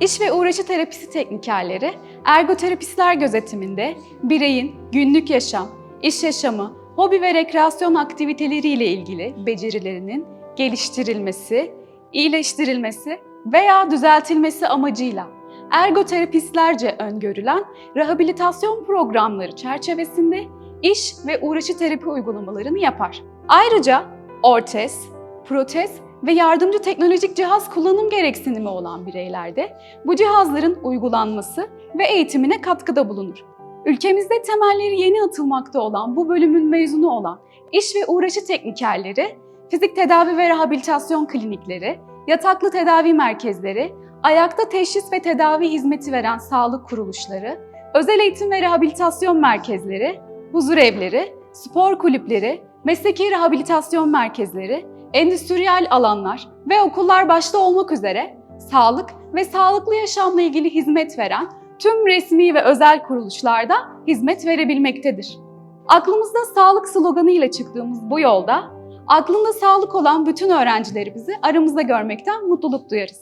İş ve uğraşı terapisi teknikerleri, ergoterapistler gözetiminde bireyin günlük yaşam, iş yaşamı, hobi ve rekreasyon aktiviteleriyle ilgili becerilerinin geliştirilmesi, iyileştirilmesi veya düzeltilmesi amacıyla ergoterapistlerce öngörülen rehabilitasyon programları çerçevesinde iş ve uğraşı terapi uygulamalarını yapar. Ayrıca ortez, protez ve yardımcı teknolojik cihaz kullanım gereksinimi olan bireylerde bu cihazların uygulanması ve eğitimine katkıda bulunur. Ülkemizde temelleri yeni atılmakta olan bu bölümün mezunu olan iş ve uğraşı teknikerleri, fizik tedavi ve rehabilitasyon klinikleri, yataklı tedavi merkezleri, ayakta teşhis ve tedavi hizmeti veren sağlık kuruluşları, özel eğitim ve rehabilitasyon merkezleri, huzur evleri, spor kulüpleri, mesleki rehabilitasyon merkezleri, endüstriyel alanlar ve okullar başta olmak üzere sağlık ve sağlıklı yaşamla ilgili hizmet veren tüm resmi ve özel kuruluşlarda hizmet verebilmektedir. Aklımızda sağlık sloganı ile çıktığımız bu yolda aklında sağlık olan bütün öğrencilerimizi aramızda görmekten mutluluk duyarız.